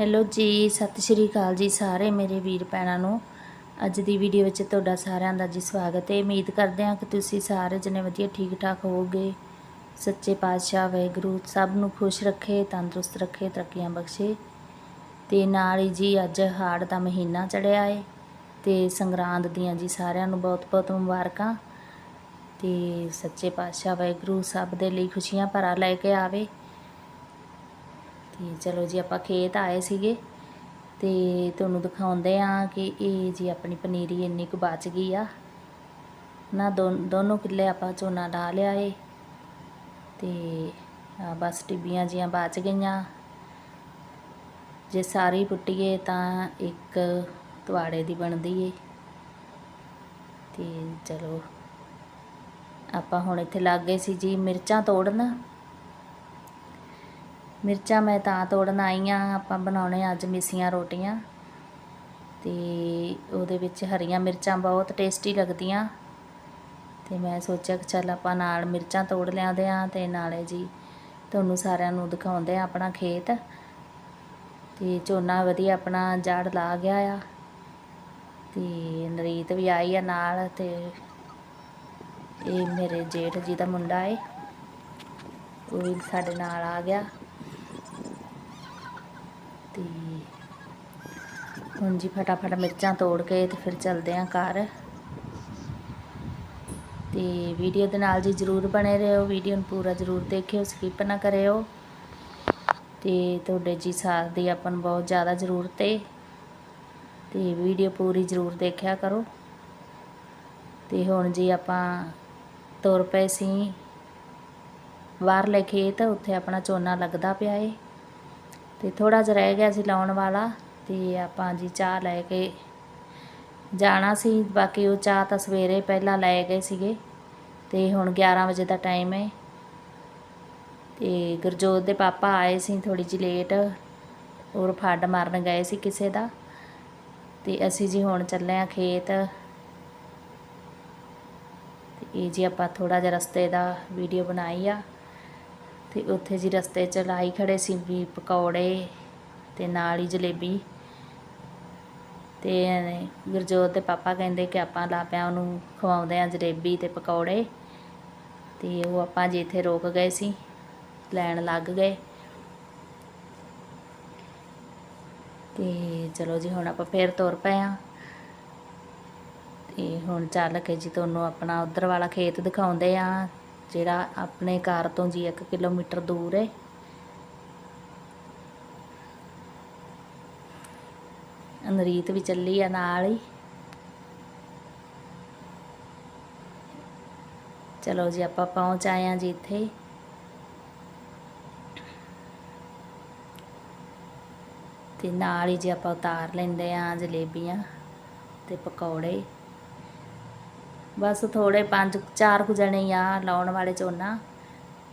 Hello ਜੀ, ਸਤਿ ਸ਼੍ਰੀ ਅਕਾਲ ਜੀ ਸਾਰੇ ਮੇਰੇ ਵੀਰ ਭੈਣਾਂ ਨੂੰ। ਅੱਜ ਦੀ ਵੀਡੀਓ ਵਿੱਚ ਤੁਹਾਡਾ ਸਾਰਿਆਂ ਦਾ ਜੀ ਸਵਾਗਤ ਹੈ। ਉਮੀਦ ਕਰਦੇ ਹਾਂ ਕਿ ਤੁਸੀਂ ਸਾਰੇ ਜਣੇ ਵਧੀਆ ਠੀਕ ਠਾਕ ਹੋਵੋਗੇ। ਸੱਚੇ ਪਾਤਸ਼ਾਹ ਵਾਹਿਗੁਰੂ ਸਭ ਨੂੰ ਖੁਸ਼ ਰੱਖੇ, ਤੰਦਰੁਸਤ ਰੱਖੇ, ਤਰੱਕੀਆਂ ਬਖਸ਼ੇ। ਤੇ ਨਾਲ ਹੀ ਜੀ ਅੱਜ ਹਾੜ ਦਾ ਮਹੀਨਾ ਚੜਿਆ ਏ ਤੇ ਸੰਗਰਾਂਦ ਦੀਆਂ ਜੀ ਸਾਰਿਆਂ ਨੂੰ ਬਹੁਤ-ਬਹੁਤ ਮੁਬਾਰਕਾਂ। ਤੇ ਸੱਚੇ ਪਾਤਸ਼ਾਹ ਵਾਹਿਗੁਰੂ ਸਭ ਦੇ ਲਈ ਖੁਸ਼ੀਆਂ ਭਰਾ ਲੈ ਕੇ ਆਵੇ। ਤੇ ਚਲੋ ਜੀ ਆਪਾਂ ਖੇਤ ਆਏ ਸੀਗੇ ਤੇ ਤੁਹਾਨੂੰ ਦਿਖਾਉਂਦੇ ਆ ਕਿ ਇਹ ਜੀ ਆਪਣੀ ਪਨੀਰੀ ਇੰਨੀ ਕੁ ਬਚ ਗਈ ਆ। ਨਾ ਦੋ ਦੋਨੋਂ ਕਿੱਲੇ ਆਪਾਂ ਝੋਨਾ ਲਾ ਲਿਆ ਏ ਤੇ ਬਸ ਟਿੱਬੀਆਂ ਜੀਆਂ ਬਚ ਗਈਆਂ। ਜੇ ਸਾਰੀ ਪੁੱਟੀਏ ਤਾਂ ਇੱਕ ਤਵਾੜੇ ਦੀ ਬਣਦੀ ਏ। ਤੇ ਚਲੋ ਆਪਾਂ ਹੁਣ ਇੱਥੇ ਲੱਗ ਗਏ ਸੀ ਜੀ ਮਿਰਚਾਂ ਤੋੜਨ। ਮਿਰਚਾਂ ਮੈਂ ਤਾਂ ਤੋੜਨ ਆਈ ਆ, ਆਪਾਂ ਬਣਾਉਣੇ ਅੱਜ ਮਿਸੀਆਂ ਰੋਟੀਆਂ। ਤੇ ਉਹਦੇ ਵਿੱਚ ਹਰੀਆਂ ਮਿਰਚਾਂ ਬਹੁਤ ਟੇਸਟੀ ਲੱਗਦੀਆਂ। ਤੇ ਮੈਂ ਸੋਚਿਆ ਕਿ ਚੱਲ ਆਪਾਂ ਨਾਲ ਮਿਰਚਾਂ ਤੋੜ ਲਿਆਉਂਦੇ ਆ ਤੇ ਨਾਲੇ ਜੀ ਤੁਹਾਨੂੰ ਸਾਰਿਆਂ ਨੂੰ ਦਿਖਾਉਂਦੇ ਆ ਆਪਣਾ ਖੇਤ। ਤੇ ਝੋਨਾ ਵਧੀਆ ਆਪਣਾ ਜੜ ਲਾ ਗਿਆ ਆ। ਤੇ ਨਰੀਤ ਵੀ ਆਈ ਆ ਨਾਲ ਤੇ ਇਹ ਮੇਰੇ ਜੇਠ ਜੀ ਦਾ ਮੁੰਡਾ ਏ। ਉਹ ਵੀ ਸਾਡੇ ਨਾਲ ਆ ਗਿਆ। ਤੇ ਹੁਣ ਜੀ ਫਟਾਫਟ ਮਿਰਚਾਂ ਤੋੜ ਕੇ ਤੇ ਫਿਰ ਚੱਲਦੇ ਆਂ ਘਰ। ਤੇ ਵੀਡੀਓ ਦੇ ਨਾਲ ਜੀ ਜਰੂਰ ਬਣੇ ਰਹੋ, ਵੀਡੀਓ ਨੂੰ ਪੂਰਾ ਜਰੂਰ ਦੇਖਿਓ ਸਕਿਪ ਨਾ ਕਰਿਓ। ਤੇ ਤੁਹਾਡੇ ਜੀ ਸਾਥ ਦੀ ਆਪਾਂ ਨੂੰ ਬਹੁਤ ਜ਼ਿਆਦਾ ਜ਼ਰੂਰਤ ਏ। ਤੇ ਵੀਡੀਓ ਪੂਰੀ ਜਰੂਰ ਦੇਖਿਆ ਕਰੋ। ਤੇ ਹੁਣ ਜੀ ਆਪਾਂ ਤੁਰ ਪਏ ਸੀ। ਬਾਹਰ ਬਾਹਰਲੇ ਖੇਤ, ਉੱਥੇ ਆਪਣਾ ਝੋਨਾ ਲੱਗਦਾ ਪਿਆ ਏ। ਤੇ ਥੋੜਾ ਜਿਹਾ ਰਹਿ ਗਿਆ ਸੀ ਲਾਉਣ ਵਾਲਾ ਤੇ ਆਪਾਂ ਜੀ ਚਾਹ ਲੈ ਕੇ ਜਾਣਾ ਸੀ। ਬਾਕੀ ਉਹ ਚਾਹ ਤਾਂ ਸਵੇਰੇ ਪਹਿਲਾਂ ਲੈ ਗਏ ਸੀਗੇ ਤੇ ਹੁਣ 11 ਵਜੇ ਦਾ ਟਾਈਮ ਹੈ। ਤੇ ਗੁਰਜੋਤ ਦੇ ਪਾਪਾ ਆਏ ਸੀ ਥੋੜੀ ਜਿਹੀ ਲੇਟ ਔਰ ਫੱਡ ਮਾਰਨ ਗਏ ਸੀ ਕਿਸੇ ਦਾ। ਤੇ ਅਸੀਂ ਜੀ ਹੁਣ ਚੱਲੇ ਆ ਖੇਤ। ਤੇ ਇਹ ਜੀ ਆਪਾਂ ਥੋੜਾ ਜਿਹਾ ਰਸਤੇ ਦਾ ਵੀਡੀਓ ਬਣਾਈ ਆ। ਤੇ ਉੱਥੇ ਜੀ ਰਸਤੇ 'ਚ ਲਾਈ ਖੜੇ ਸੀ ਵੀ ਪਕੌੜੇ ਤੇ ਨਾਲ ਹੀ ਜਲੇਬੀ। ਤੇ ਗੁਰਜੋਤ ਦੇ ਪਾਪਾ ਕਹਿੰਦੇ ਕਿ ਆਪਾਂ ਲਾਪਿਆਂ ਉਹਨੂੰ ਖਵਾਉਂਦੇ ਆ ਜਲੇਬੀ ਤੇ ਪਕੌੜੇ। ਤੇ ਉਹ ਆਪਾਂ ਜੀ ਇੱਥੇ ਰੋਕ ਗਏ ਸੀ, ਲੈਣ ਲੱਗ ਗਏ। ਤੇ ਚਲੋ ਜੀ ਹੁਣ ਆਪਾਂ ਫੇਰ ਤੁਰ ਪਏ ਆ ਤੇ ਹੁਣ ਚੱਲ ਕੇ ਜੀ ਤੁਹਾਨੂੰ ਆਪਣਾ ਉਧਰ ਵਾਲਾ ਖੇਤ ਦਿਖਾਉਂਦੇ ਆ ਜਿਹੜਾ ਆਪਣੇ ਘਰ ਤੋਂ ਜੀ 1 ਕਿਲੋਮੀਟਰ ਦੂਰ ਹੈ ਅਨਰੀਤ ਵੀ ਚੱਲੀ ਆ ਨਾਲ ਹੀ। ਚਲੋ ਜੀ, ਆਪਾਂ ਪਹੁੰਚ ਆਏ ਆ ਜੀ ਇੱਥੇ। ਤੇ ਨਾਲ ਹੀ ਜੀ ਆਪਾਂ ਉਤਾਰ ਲੈਂਦੇ ਆ ਜਲੇਬੀਆਂ ਤੇ ਪਕੌੜੇ। ਬਸ ਥੋੜੇ ਪੰਜ ਚਾਰ ਕੁ ਜਣੇ ਆ ਲਾਉਣ ਵਾਲੇ ਝੋਨਾ।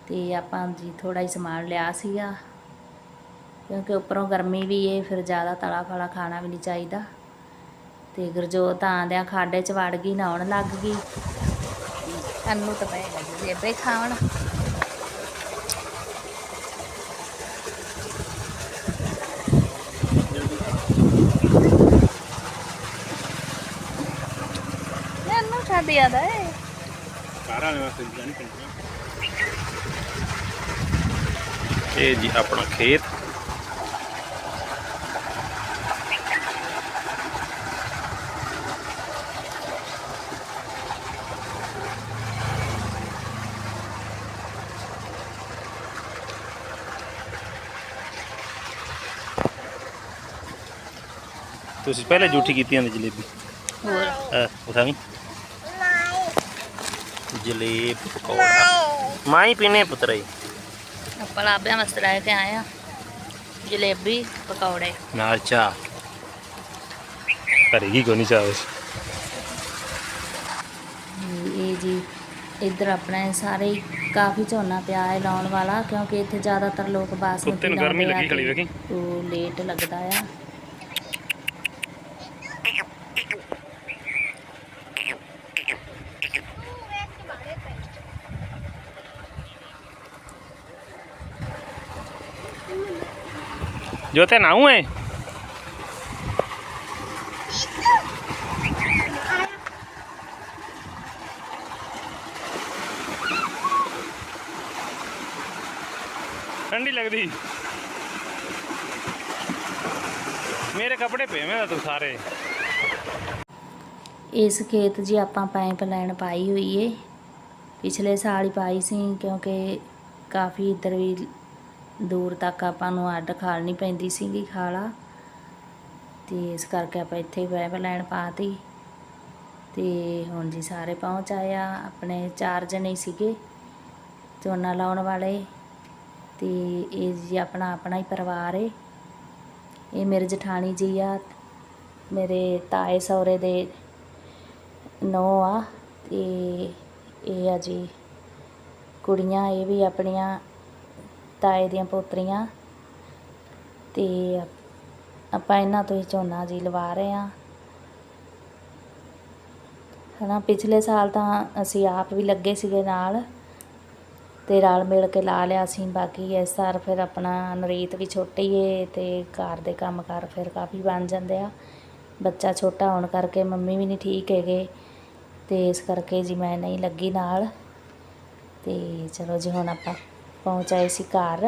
ਤੇ ਆਪਾਂ ਜੀ ਥੋੜਾ ਹੀ ਸਮਾਨ ਲਿਆ ਸੀਗਾ। ਕਿਉਂਕਿ ਉੱਪਰੋਂ ਗਰਮੀ ਵੀ ਏ, ਫਿਰ ਜ਼ਿਆਦਾ ਤਲਾ ਫਲਾ ਖਾਣਾ ਵੀ ਨਹੀਂ ਚਾਹੀਦਾ। ਤੇ ਗੁਰਜੋਤ ਆਂਦਿਆਂ ਖਾਡੇ ਚ ਵੜ ਗਈ, ਨਹਾਉਣ ਲੱਗ ਗਈ। ਅੰਨੂ ਤਾਂ ਪਏਗਾ ਜੀ ਬੇਬੇ ਖਾਣ। ਵਾਸਤੇ ਇਹ ਜੀ ਆਪਣਾ ਖੇਤ। ਤੁਸੀਂ ਪਹਿਲੇ ਜੂਠੀ ਕੀਤੀ ਜਾਂਦੀ ਜਲੇਬੀ। ਹੋਰ ਅਹ, ਉਠਾਵੀਂ ਜਲੇਬ ਪਕੌੜਾ। ਮਾਈ ਪੀਨੇ ਪੁੱਤਰੇ ਆਪਾਂ ਲਾਭਿਆਂ ਵਾਸਤੇ ਲੈ ਕੇ ਆਏ ਆ। ਜਲੇਬੀ ਪਕੌੜੇ। ਨਾਲ ਚਾਹ। ਕਰੇਗੀ ਕੋਈ ਨਹੀਂ ਚਾਹ ਉਸ ਇਹ ਜੀ ਇੱਧਰ ਆਪਣਾ ਇਹ ਸਾਰੇ ਕਾਫੀ ਝੋਨਾ ਪਿਆ ਹੈ ਲਾਉਣ ਵਾਲਾ ਕਿਉਂਕਿ ਇੱਥੇ ਜ਼ਿਆਦਾਤਰ ਲੋਕ ਬਾਸਮਤੀ ਕੁੱਤੇ ਨੂੰ ਗਰਮੀ ਲਾਉਂਦੇ ਆ ਤੇ ਵੇਖੀ। ਉਹ ਲੇਟ ਲੱਗਦਾ ਆ। ਜੋਤੇ ਨਾਉ ਹੈ ਠੰਡੀ ਲੱਗਦੀ ਮੇਰੇ ਕੱਪੜੇ ਪੇਵੇਂ ਮੈਂ ਤੂੰ ਸਾਰੇ ਇਸ ਖੇਤ ਜੀ ਆਪਾਂ ਪਾਈਪ ਲਾਈਨ ਪਾਈ ਹੋਈ ਏ ਪਿਛਲੇ ਸਾਲ ਹੀ ਪਾਈ ਸੀ ਕਿਉਂਕਿ ਕਾਫੀ ਇੱਧਰ ਵੀ ਦੂਰ ਤੱਕ ਆਪਾਂ ਨੂੰ ਅੱਡ ਖਾਲਣੀ ਪੈਂਦੀ ਸੀਗੀ ਖਾਲਾ। ਤੇ ਇਸ ਕਰਕੇ ਆਪਾਂ ਇੱਥੇ ਹੀ ਲੈਣ ਲਾਈਨ ਪਾਤੀ। ਤੇ ਹੁਣ ਜੀ ਸਾਰੇ ਪਹੁੰਚ ਆਏ ਆ, ਆਪਣੇ ਚਾਰ ਜਣੇ ਸੀਗੇ, ਝੋਨਾ ਲਾਉਣ ਵਾਲੇ। ਤੇ ਇਹ ਜੀ ਆਪਣਾ ਆਪਣਾ ਹੀ ਪਰਿਵਾਰ ਏ। ਇਹ ਮੇਰੇ ਜਠਾਣੀ ਜੀ ਆ, ਮੇਰੇ ਤਾਏ ਸਹੁਰੇ ਦੇ ਨੌ ਆ। ਤੇ ਇਹ ਆ ਜੀ ਕੁੜੀਆਂ, ਇਹ ਵੀ ਆਪਣੀਆਂ ਤਾਏ ਦੀਆਂ ਪੋਤਰੀਆਂ। ਤੇ ਆਪਾਂ ਇਹਨਾਂ ਤੋਂ ਹੀ ਝੋਨਾ ਜੀ ਲਵਾ ਰਹੇ ਆ ਹਨਾ, ਪਿਛਲੇ ਸਾਲ ਤਾਂ ਅਸੀਂ ਆਪ ਵੀ ਲੱਗੇ ਸੀਗੇ ਨਾਲ ਤੇ ਰਲ ਮਿਲ ਕੇ ਲਾ ਲਿਆ ਸੀ। ਬਾਕੀ ਇਸ ਵਾਰ ਫਿਰ ਆਪਣਾ ਨਰੀਤ ਵੀ ਛੋਟੀ ਏ ਤੇ ਘਰ ਦੇ ਕੰਮ ਕਾਰ ਫਿਰ ਕਾਫੀ ਬਣ ਜਾਂਦੇ ਆ। ਬੱਚਾ ਛੋਟਾ ਹੋਣ ਕਰਕੇ ਮੰਮੀ ਵੀ ਨਹੀਂ ਠੀਕ ਹੈਗੇ ਤੇ ਇਸ ਕਰਕੇ ਜੀ ਮੈਂ ਨਹੀਂ ਲੱਗੀ ਨਾਲ। ਤੇ ਚਲੋ ਜੀ ਹੁਣ ਆਪਾਂ ਪਹੁੰਚ ਆਏ ਸੀ ਘਰ।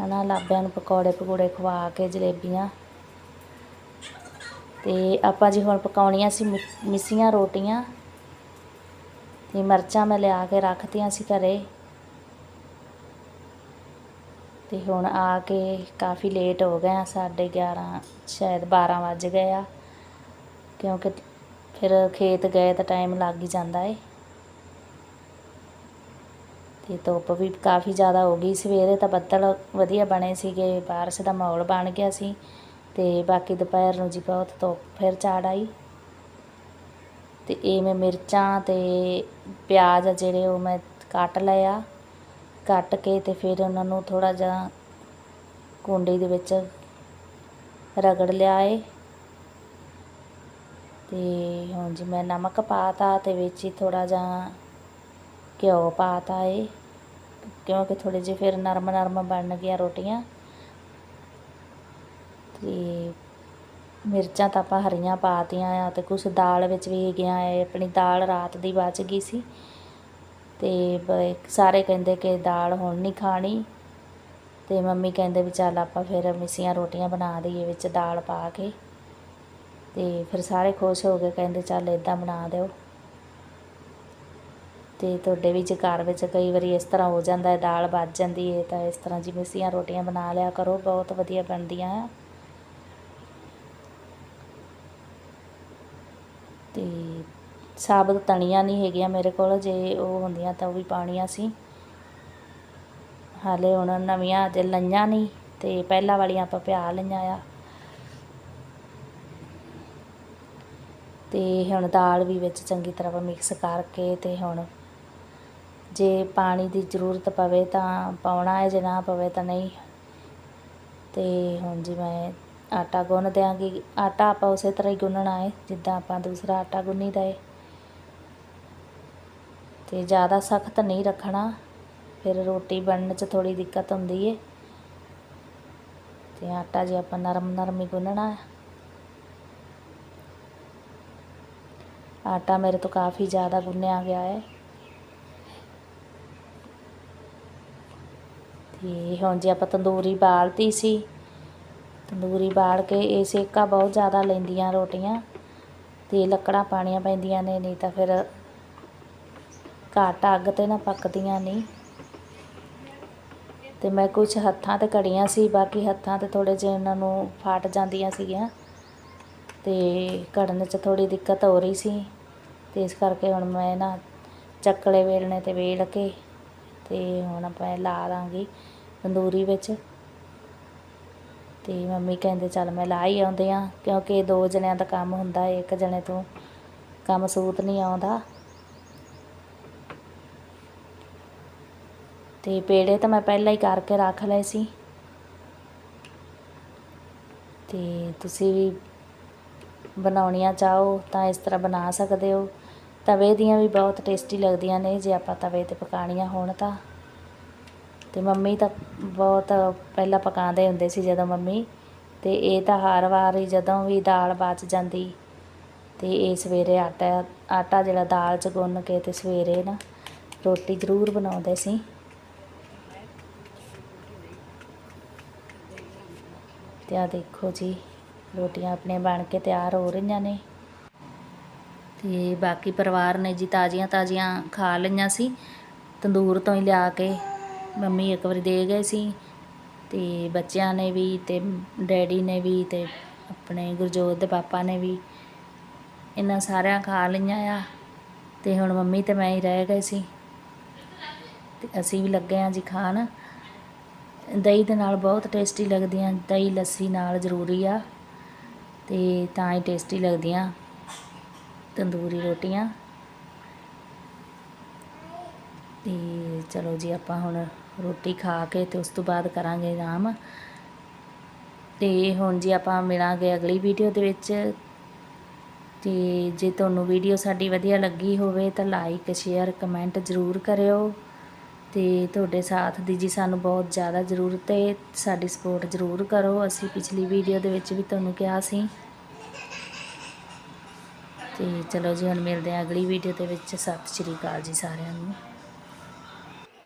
ਹੈ ਨਾ ਲਾਬਿਆਂ ਨੂੰ ਪਕੌੜੇ ਪਕੌੜੇ ਖਵਾ ਕੇ ਜਲੇਬੀਆਂ। ਤੇ ਆਪਾਂ ਜੀ ਹੁਣ ਪਕਾਉਣੀਆਂ ਸੀ ਮਿ- ਮਿੱਸੀਆਂ ਰੋਟੀਆਂ। ਤੇ ਮਿਰਚਾਂ ਮੈਂ ਲਿਆ ਕੇ ਰੱਖਤੀਆਂ ਸੀ ਘਰੇ। ਤੇ ਹੁਣ ਆ ਕੇ ਕਾਫੀ ਲੇਟ ਹੋ ਗਏ ਆ 11:30 ਸ਼ਾਇਦ 12 ਵੱਜ ਗਏ ਆ। ਕਿਉਂਕਿ ਫਿਰ ਖੇਤ ਗਏ ਤਾਂ ਟਾਈਮ ਲੱਗ ਹੀ ਜਾਂਦਾ ਏ। ਤੇ ਧੁੱਪ ਵੀ ਕਾਫੀ ਜ਼ਿਆਦਾ ਹੋ ਗਈ। ਸਵੇਰੇ ਤਾਂ ਬੱਦਲ ਵਧੀਆ ਬਣੇ ਸੀਗੇ, ਬਾਰਿਸ਼ ਦਾ ਮਾਹੌਲ ਬਣ ਗਿਆ ਸੀ ਤੇ ਬਾਕੀ ਦੁਪਹਿਰ ਨੂੰ ਜੀ ਬਹੁਤ ਧੁੱਪ ਫਿਰ ਝਾੜ ਆਈ। ਤੇ ਇਹ ਮੈਂ ਮਿਰਚਾਂ ਤੇ ਪਿਆਜ਼ ਜਿਹੜੇ ਉਹ ਮੈਂ ਕੱਟ ਲਿਆ ਕੱਟ ਕੇ ਤੇ ਫਿਰ ਉਹਨਾਂ ਨੂੰ ਥੋੜਾ ਜਿਹਾ ਕੁੰਡੀ ਦੇ ਵਿੱਚ ਰਗੜ ਲਿਆ ਏ ਤੇ ਹੁਣ ਜੀ ਮੈਂ ਨਮਕ ਪਾਤਾ ਤੇ ਵਿੱਚ ਹੀ ਥੋੜਾ ਜਿਹਾ ਘਿਓ ਪਾਤਾ ਏ। ਕਿਉਂਕਿ ਥੋੜੇ ਜਿਹੇ ਫਿਰ ਨਰਮ ਨਰਮ ਬਣ ਗਈਆਂ ਰੋਟੀਆਂ। ਤੇ ਮਿਰਚਾਂ ਤਾਂ ਆਪਾਂ ਹਰੀਆਂ ਪਾਤੀਆਂ ਆ ਤੇ ਕੁਛ ਦਾਲ ਵਿੱਚ ਵੀ ਹੈਗੀਆਂ ਏ ਆਪਣੀ ਦਾਲ ਰਾਤ ਦੀ ਬਚ ਗਈ ਸੀ। ਤੇ ਸਾਰੇ ਕਹਿੰਦੇ ਕਿ ਦਾਲ ਹੁਣ ਨਹੀਂ ਖਾਣੀ। ਤੇ ਮੰਮੀ ਕਹਿੰਦੇ ਵੀ ਚੱਲ ਆਪਾਂ ਫਿਰ ਮਿੱਸੀਆਂ ਰੋਟੀਆਂ ਬਣਾ ਦਈਏ ਵਿੱਚ ਦਾਲ ਪਾ ਕੇ। ਤੇ ਫਿਰ ਸਾਰੇ ਖੁਸ਼ ਹੋ ਗਏ, ਕਹਿੰਦੇ ਚੱਲ ਇਦਾਂ ਬਣਾ ਦਿਓ। ਅਤੇ ਤੁਹਾਡੇ ਵੀ ਜੇ ਘਰ ਵਿੱਚ ਕਈ ਵਾਰੀ ਇਸ ਤਰ੍ਹਾਂ ਹੋ ਜਾਂਦਾ ਦਾਲ ਬਚ ਜਾਂਦੀ ਹੈ ਤਾਂ ਇਸ ਤਰ੍ਹਾਂ ਜਿਵੇਂ ਮਿੱਸੀਆਂ ਰੋਟੀਆਂ ਬਣਾ ਲਿਆ ਕਰੋ, ਬਹੁਤ ਵਧੀਆ ਬਣਦੀਆਂ ਆ। ਅਤੇ ਸਾਬਤ ਤਣੀਆਂ ਨਹੀਂ ਹੈਗੀਆਂ ਮੇਰੇ ਕੋਲ, ਜੇ ਉਹ ਹੁੰਦੀਆਂ ਤਾਂ ਉਹ ਵੀ ਪਾਉਣੀਆਂ ਸੀ। ਹਾਲੇ ਹੁਣ ਨਵੀਆਂ ਅਜੇ ਲਈਆਂ ਨਹੀਂ ਤੇ ਪਹਿਲਾਂ ਵਾਲੀਆਂ ਆਪਾਂ ਪਿਆ ਲਈਆਂ ਆ। ਤੇ ਹੁਣ ਦਾਲ ਵੀ ਵਿੱਚ ਚੰਗੀ ਤਰ੍ਹਾਂ ਮਿਕਸ ਕਰਕੇ ਤੇ ਹੁਣ ਜੇ ਪਾਣੀ ਦੀ ਜ਼ਰੂਰਤ ਪਵੇ ਤਾਂ ਪਾਉਣਾ ਹੈ, ਜੇ ਨਾ ਪਵੇ ਤਾਂ ਨਹੀਂ। ਤੇ ਹੁਣ ਜੀ ਮੈਂ ਆਟਾ ਗੁੰਨ ਦਿਆਂਗੇ। ਆਟਾ ਆਪਾਂ ਉਸੇ ਤਰ੍ਹਾਂ ਹੀ ਗੁੰਨਣਾ ਹੈ, ਜਿੱਦਾਂ ਆਪਾਂ ਦੂਸਰਾ ਆਟਾ ਗੁੰਨੀਦਾ ਹੈ। ਅਤੇ ਜ਼ਿਆਦਾ ਸਖਤ ਨਹੀਂ ਰੱਖਣਾ। ਫਿਰ ਰੋਟੀ ਬਣਨ 'ਚ ਥੋੜ੍ਹੀ ਦਿੱਕਤ ਹੁੰਦੀ ਏ ਅਤੇ ਆਟਾ ਜੇ ਆਪਾਂ ਨਰਮ ਨਰਮ ਹੀ ਗੁੰਨਣਾ ਆਟਾ ਮੇਰੇ ਤੋਂ ਕਾਫੀ ਜ਼ਿਆਦਾ ਗੁੰਨਿਆ ਗਿਆ ਹੈ। ਤੇ ਹੁਣ ਜੇ ਆਪਾਂ ਤੰਦੂਰੀ ਬਾਲਤੀ ਸੀ, ਤੰਦੂਰੀ ਬਾਲ ਕੇ ਇਹ ਸੇਕਾ ਬਹੁਤ ਜ਼ਿਆਦਾ ਲੈਂਦੀਆਂ ਰੋਟੀਆਂ ਤੇ ਲੱਕੜਾਂ ਪਾਣੀਆਂ ਪੈਂਦੀਆਂ ਨੇ, ਨਹੀਂ ਤਾਂ ਫਿਰ ਘੱਟ ਅੱਗ ਤੇ ਨਾ ਪੱਕਦੀਆਂ ਨਹੀਂ। ਤੇ ਮੈਂ ਕੁਝ ਹੱਥਾਂ ਤੇ ਕੜੀਆਂ ਸੀ, ਬਾਕੀ ਹੱਥਾਂ ਤੇ ਥੋੜੇ ਜਿਹੇ ਉਹਨਾਂ ਨੂੰ ਫਾਟ ਜਾਂਦੀਆਂ ਸੀਗੀਆਂ ਤੇ ਕੜਨ 'ਚ ਥੋੜੀ ਦਿੱਕਤ ਹੋ ਰਹੀ ਸੀ ਤੇ ਇਸ ਕਰਕੇ ਹੁਣ ਮੈਂ ਨਾ ਚੱਕਲੇ ਵੇਲਣੇ ਤੇ ਵੇਲ ਕੇ ਤੇ ਹੁਣ ਆਪਾਂ ਲਾ ਦਾਂਗੀ ਤੰਦੂਰੀ ਵਿੱਚ। ਤੇ ਮੰਮੀ ਕਹਿੰਦੇ, ਚੱਲ ਮੈਂ ਲਾ ਹੀ ਆਉਂਦੇ ਆ, ਕਿਉਂਕਿ ਦੋ ਜਣਿਆਂ ਦਾ ਕੰਮ ਹੁੰਦਾ ਹੈ ਇੱਕ ਜਣੇ ਤੋਂ ਕੰਮ ਸੂਤ ਨਹੀਂ ਆਉਂਦਾ। ਤੇ ਪੇੜੇ ਤਾਂ ਮੈਂ ਪਹਿਲਾਂ ਹੀ ਕਰਕੇ ਰੱਖ ਲਏ ਸੀ। ਤੇ ਤੁਸੀਂ ਵੀ ਬਣਾਉਣੀਆਂ ਚਾਹੋ ਤਾਂ ਇਸ ਤਰ੍ਹਾਂ ਬਣਾ ਸਕਦੇ ਹੋ। ਤਵੇ ਦੀਆਂ ਵੀ ਬਹੁਤ ਟੇਸਟੀ ਲੱਗਦੀਆਂ ਨੇ, ਜੇ ਆਪਾਂ ਤਵੇ ਤੇ ਪਕਾਣੀਆਂ ਹੋਣ ਤਾਂ। ਅਤੇ ਮੰਮੀ ਤਾਂ ਬਹੁਤ ਪਹਿਲਾਂ ਪਕਾਉਂਦੇ ਹੁੰਦੇ ਸੀ ਜਦੋਂ ਮੰਮੀ ਅਤੇ ਇਹ ਤਾਂ ਹਰ ਵਾਰ ਹੀ ਜਦੋਂ ਵੀ ਦਾਲ ਬਚ ਜਾਂਦੀ ਅਤੇ ਇਹ ਸਵੇਰੇ ਆਟਾ ਆਟਾ ਜਿਹੜਾ ਦਾਲ ਚ ਗੁੰਨ ਕੇ ਅਤੇ ਸਵੇਰੇ ਨਾ ਰੋਟੀ ਜ਼ਰੂਰ ਬਣਾਉਂਦੇ ਸੀ। ਤੇ ਆ ਦੇਖੋ ਜੀ, ਰੋਟੀਆਂ ਆਪਣੀਆਂ ਬਣ ਕੇ ਤਿਆਰ ਹੋ ਰਹੀਆਂ ਨੇ। ਤੇ ਬਾਕੀ ਪਰਿਵਾਰ ਨੇ ਜੀ ਤਾਜ਼ੀਆਂ ਤਾਜ਼ੀਆਂ ਖਾ ਲਈਆਂ ਸੀ, ਤੰਦੂਰ ਤੋਂ ਹੀ ਲਿਆ ਕੇ ਮੰਮੀ ਇੱਕ ਵਾਰੀ ਦੇ ਗਏ ਸੀ ਤੇ ਬੱਚਿਆਂ ਨੇ ਵੀ ਤੇ ਡੈਡੀ ਨੇ ਵੀ ਤੇ ਆਪਣੇ ਗੁਰਜੋਤ ਦੇ ਪਾਪਾ ਨੇ ਵੀ ਇਹਨਾਂ ਸਾਰਿਆਂ ਖਾ ਲਈਆਂ ਆ ਤੇ ਹੁਣ ਮੰਮੀ ਤੇ ਮੈਂ ਹੀ ਰਹਿ ਗਏ ਸੀ। ਤੇ ਅਸੀਂ ਵੀ ਲੱਗੇ ਆ ਜੀ ਖਾਣ। ਦਹੀਂ ਦੇ ਨਾਲ ਬਹੁਤ ਟੇਸਟੀ ਲੱਗਦੀਆਂ, ਦਹੀਂ, ਲੱਸੀ ਨਾਲ ਜ਼ਰੂਰੀ ਆ ਤੇ ਤਾਂ ਹੀ ਟੇਸਟੀ ਲੱਗਦੀਆਂ ਤੰਦੂਰੀ ਰੋਟੀਆਂ। ਤੇ ਚਲੋ ਜੀ ਆਪਾਂ ਹੁਣ ਰੋਟੀ ਖਾ ਕੇ ਤੇ ਉਸ ਤੋਂ ਬਾਅਦ ਕਰਾਂਗੇ ਆਰਾਮ ਤੇ ਹੁਣ ਜੀ ਆਪਾਂ ਮਿਲਾਂਗੇ ਅਗਲੀ ਵੀਡੀਓ ਦੇ ਵਿੱਚ। ਤੇ ਜੇ ਤੁਹਾਨੂੰ ਵੀਡੀਓ ਸਾਡੀ ਵਧੀਆ ਲੱਗੀ ਹੋਵੇ ਤਾਂ ਲਾਈਕ ਸ਼ੇਅਰ ਕਮੈਂਟ ਜ਼ਰੂਰ ਕਰਿਓ। ਤੇ ਤੁਹਾਡੇ ਸਾਥ ਦੀ ਜੀ ਸਾਨੂੰ ਬਹੁਤ ਜ਼ਿਆਦਾ ਜ਼ਰੂਰਤ ਹੈ, ਸਾਡੀ ਸਪੋਰਟ ਜ਼ਰੂਰ ਕਰੋ। ਅਸੀਂ ਪਿਛਲੀ ਵੀਡੀਓ ਦੇ ਵਿੱਚ ਵੀ ਤੁਹਾਨੂੰ ਕਿਹਾ ਸੀ। ਤੇ ਚਲੋ ਜੀ ਹੁਣ ਮਿਲਦੇ ਹਾਂ ਅਗਲੀ ਵੀਡੀਓ ਦੇ ਵਿੱਚ। ਸਤਿ ਸ਼੍ਰੀ ਅਕਾਲ ਜੀ ਸਾਰਿਆਂ ਨੂੰ।